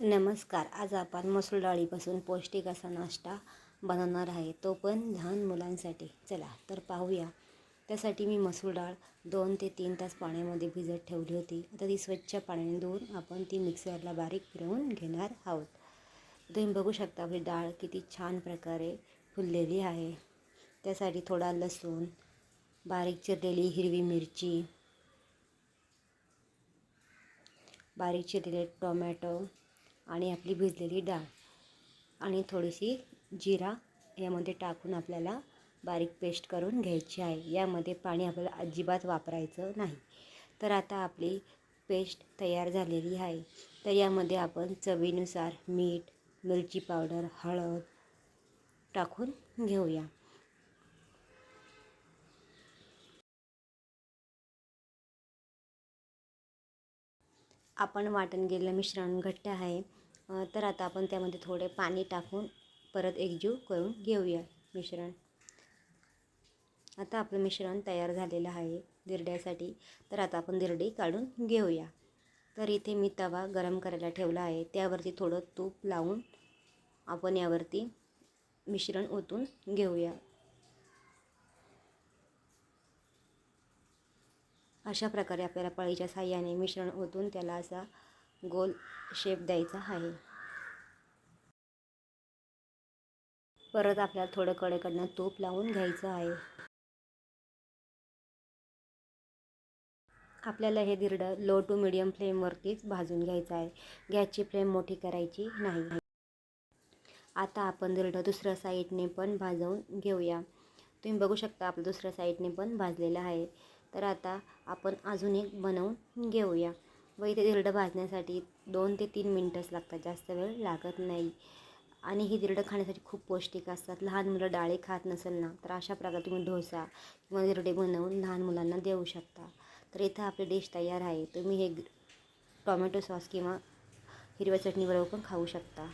नमस्कार. आज आपण मसूर डाळीपासून पौष्टिक असा नाश्ता बनवणार आहे. तो पण लहान मुलांसाठी. चला तर पाहूया. त्यासाठी मी मसूर डाळ दोन ते तीन तास पाण्यामध्ये भिजत ठेवली होती. आता ती स्वच्छ पाण्याने धुवून आपण ती मिक्सरला बारीक फिरवून घेणार आहोत. तुम्ही बघू शकता आपली डाळ किती छान प्रकारे फुललेली आहे. त्यासाठी थोडा लसूण बारीक चिरलेली हिरवी मिरची बारीक चिरलेले टोमॅटो आणि आपली भिजलेली डाळ आणि थोडीशी जिरा यामध्ये टाकून आपल्याला बारीक पेस्ट करून घ्यायची आहे. यामध्ये पाणी आपल्याला अजिबात वापरायचं नाही. तर आता आपली पेस्ट तयार झालेली आहे. तर यामध्ये आपण चवीनुसार मीठ मिरची पावडर हळद टाकून घेऊया. आपण वाटण गेलेलं मिश्रण घट्ट आहे. तर आता आपण त्यामध्ये थोडे पाणी टाकून परत एकजीव करून घेऊया मिश्रण. आता आपलं मिश्रण तयार झालेलं आहे दिरड्यासाठी. तर आता आपण दिरडी काढून घेऊया. तर इथे मी तवा गरम करायला ठेवला आहे. त्यावरती थोडं तूप लावून आपण यावरती मिश्रण ओतून घेऊया. अशा प्रकारे आपल्याला पळीच्या साह्याने मिश्रण ओतून त्याला असा गोल शेप द्यायचा आहे. परत आपल्याला थोडं कडेकडनं तूप लावून घ्यायचं आहे. आपल्याला हे दिरडं लो टू मिडियम फ्लेमवरतीच भाजून घ्यायचं आहे. गॅसची फ्लेम मोठी करायची नाही. आता आपण दिरडं दुसऱ्या साईडने पण भाजवून घेऊया. तुम्ही बघू शकता आपलं दुसऱ्या साईडने पण भाजलेलं आहे. तर आता आपण अजून एक बनवून घेऊया. व इथे दिरडं भाजण्यासाठी दोन ते तीन मिनटंच लागतात जास्त वेळ लागत नाही. आणि ही दिरडं खाण्यासाठी खूप पौष्टिक असतात. लहान मुलं डाळी खात नसेल ना तर अशा प्रकारे तुम्ही डोसा किंवा दिरडे बनवून लहान मुलांना देऊ शकता. तर इथं आपली डिश तयार आहे. तुम्ही हे टॉमॅटो सॉस किंवा हिरव्या चटणीबरोबर पण खाऊ शकता.